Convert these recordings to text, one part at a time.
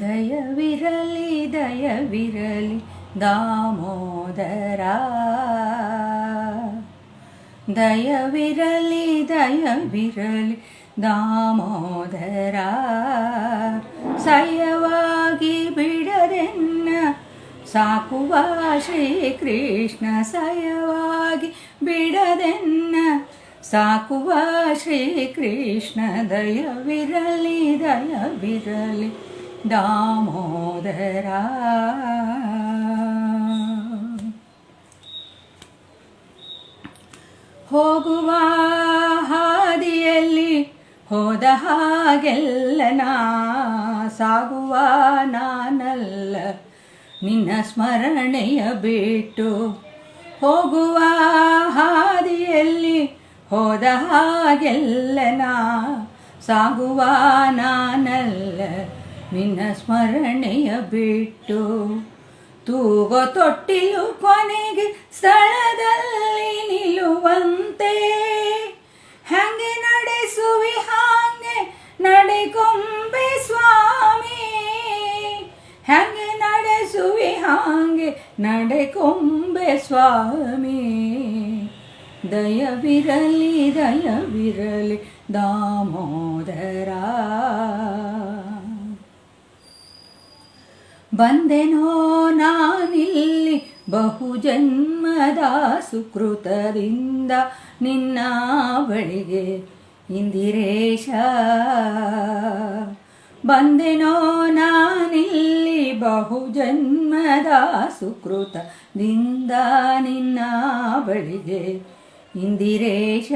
ದಯವಿರಲಿ ದಯವಿರಲಿ ದಾಮೋದರ. ದಯವಿರಲಿ ದಯವಿರಲಿ ದಾಮೋದರ. ಸಯವಾಗಿ ಬಿಡದೆನ್ನ ಸಾಕುವ ಶ್ರೀಕೃಷ್ಣ, ಸಯವಾಗಿ ಬಿಡದೆನ್ನ ಸಾಕುವ ಶ್ರೀಕೃಷ್ಣ. ದಯವಿರಲಿ ದಯವಿರಲಿ ದಾಮೋದರ. ಹೋಗುವ ಹಾದಿಯಲ್ಲಿ ಹೋದ ಹಾಗೆಲ್ಲ ನಾ, ಸಾಗುವ ನಾನಲ್ಲ. ನಿನ್ನ ಸ್ಮರಣೆಯ ಬಿಟ್ಟು ಹೋಗುವ ಹಾದಿಯಲ್ಲಿ ಹೋದ ಹಾಗೆಲ್ಲ ನಾ, ಸಾಗುವ ನಾನಲ್ಲ. ನಿನ್ನ ಸ್ಮರಣೆಯ ಬಿಟ್ಟು ತೂಗೋ ತೊಟ್ಟಿಲು ಕೊನೆಗೆ ಸ್ಥಳದಲ್ಲಿ ನಿಲ್ಲುವಂತೆ. ಹಂಗೆ ನಡೆಸುವಿ, ಹಾಗೆ ನಡೆಕೊಂಬೆ ಸ್ವಾಮಿ. ಹಂಗೆ ನಡೆಸುವಿ, ಹಾಗೆ ನಡೆಕೊಂಬೆ ಸ್ವಾಮಿ. ದಯವಿರಲಿ ದಯವಿರಲಿ, ದಾಮೋದರ ಬಂದೆನೋ ನಾನಿಲ್ಲಿ ಬಹು ಜನ್ಮದ ಸುಕೃತದಿಂದ ನಿನ್ನ ಬಳಿಗೆ ಇಂದಿರೇಶ. ಬಂದೆನೋ ನಾನಿಲ್ಲಿ ಬಹು ಜನ್ಮದ ಸುಕೃತದಿಂದ ನಿನ್ನ ಬಳಿಗೆ ಇಂದಿರೇಶ.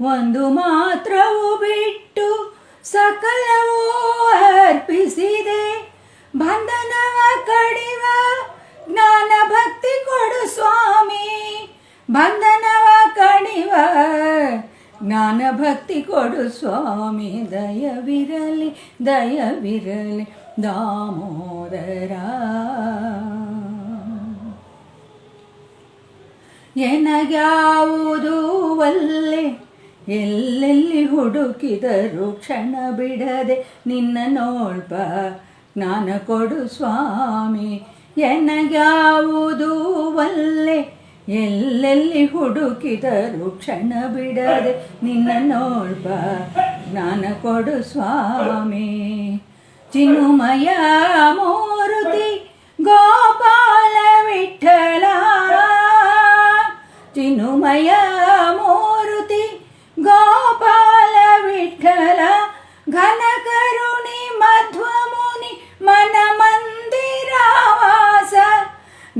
ಒಂದು ಮಾತ್ರವು ಬಿಟ್ಟು ಸಕಲವೂ ಅರ್ಪಿಸಿದೆ. ಬಂಧನವ ಕಡಿವ ಜ್ಞಾನ ಭಕ್ತಿ ಕೊಡು ಸ್ವಾಮಿ. ಬಂಧನವ ಕಡಿವ ಜ್ಞಾನ ಭಕ್ತಿ ಕೊಡು ಸ್ವಾಮಿ. ದಯವಿರಲಿ ದಯವಿರಲಿ ದಾಮೋದರ. ಎನಗ್ಯಾವುದು ಒಲ್ಲೆ ಎಲ್ಲೆಲ್ಲಿ ಹುಡುಕಿದರು ಕ್ಷಣ ಬಿಡದೆ ನಿನ್ನ ನೋಳ್ಪ ಜ್ಞಾನ ಕೊಡು ಸ್ವಾಮಿ. ಎನಗ್ಯಾವುದು ಒಲ್ಲೆ ಎಲ್ಲೆಲ್ಲಿ ಹುಡುಕಿದರು ಕ್ಷಣ ಬಿಡದೆ ನಿನ್ನ ನೋಳ್ಪ ಜ್ಞಾನ ಕೊಡು ಸ್ವಾಮಿ. ಚಿನ್ನುಮಯ ಮೂರುತಿ ಗೋಪಾಲ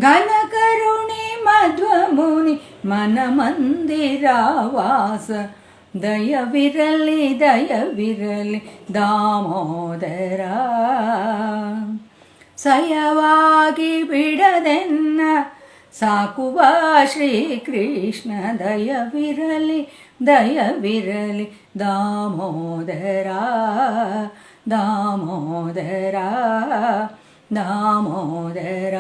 ಘನ ಕರುಣಿ ಮಧ್ವಮುನಿ ಮನ ಮಂದಿರಾವಾಸ ದಯವಿರಲಿ ದಯವಿರಲಿ ದಾಮೋದರ. ಸಯವಾಗಿ ಬಿಡದೆನ್ನ ಸಾಕುವ ಶ್ರೀಕೃಷ್ಣ. ದಯವಿರಲಿ ದಯವಿರಲಿ ದಾಮೋದರ ದಾಮೋದರ. ದಾಮೋದರ